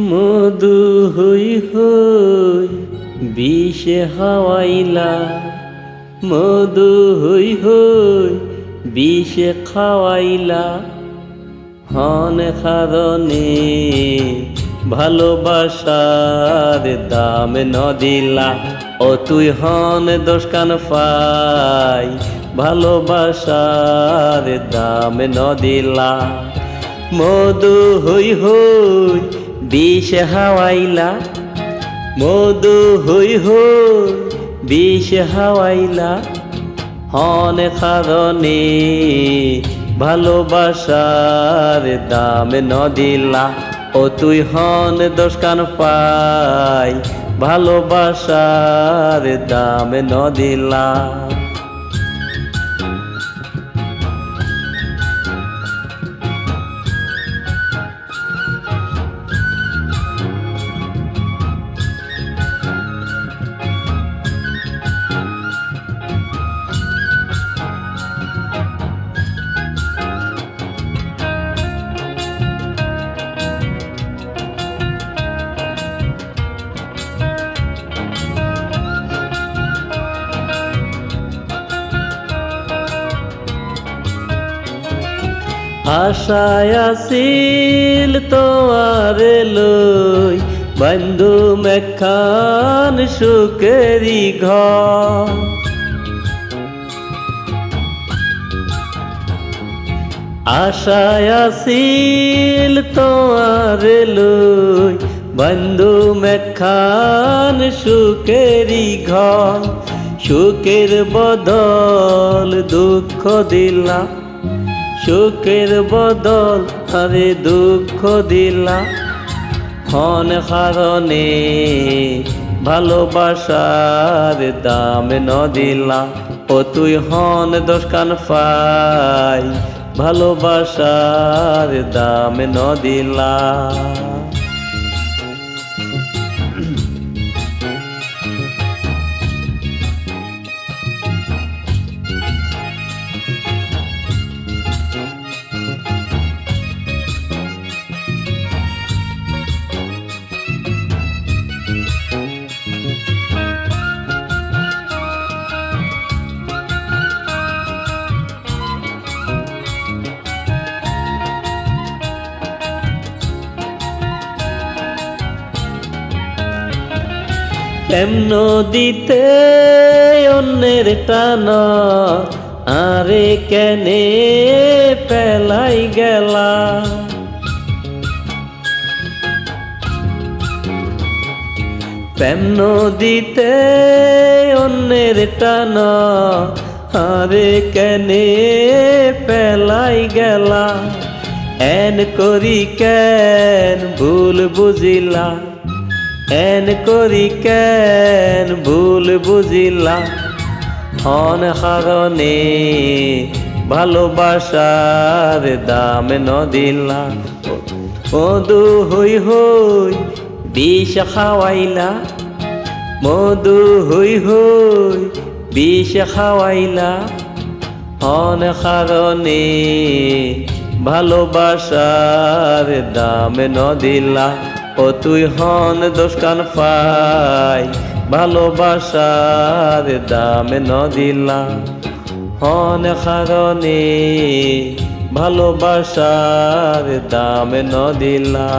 মধু হই হই বিষে হাওয়াইলা মধু হই হই বিষে খাওয়াইলা। হন খারণে ভালোবাসার দাম ন দিলা ও তুই হন দোষকান পাই, ভালোবাসার দাম ন দিলা মধু হই হই বিষ হাওয়াইলা, মধু হই হই বিষ হাওয়াইলা। হন খারণে ভালোবাসার দাম ন দিলা ও তুই হন দোষকান পাই, ভালোবাসার দাম ন আশায় আসিল তোয়ার লই, বন্ধু মেখান সুকেরি ঘর। আশায় আসিল তোয়ার লই, বন্ধু মেখান সুকেরি ঘর। সুখের বদল দুঃখ দিলা সুখের বদল আরে দুঃখ দিলা। হন হারণে ভালোবাসার দাম ন দিলা। ও তুই হন দশ কান পাই ভালোবাসার দাম ন দিলা। কেমন দিতে অন্যের টান, আরে কেনে পেলাই গেলা। প্রেম দিতে অন্যের টান, আরে কেনে পেলাই গেলা। এন করি কেন ভুল বুঝিলা। এন করি কেন ভুল বুঝিলা হন কারণে ভালোবাসার দাম ন দিলা মধু হই হই বিষ খাওয়াইলা মধু হই হই বিষ খাওয়াইলা হন কারণে ভালোবাসার দাম ন দিলা ও তুই হন দোষকান পাই ভালোবাসার দাম ন দিলা হন খারণে, ভালোবাসার দাম ন দিলা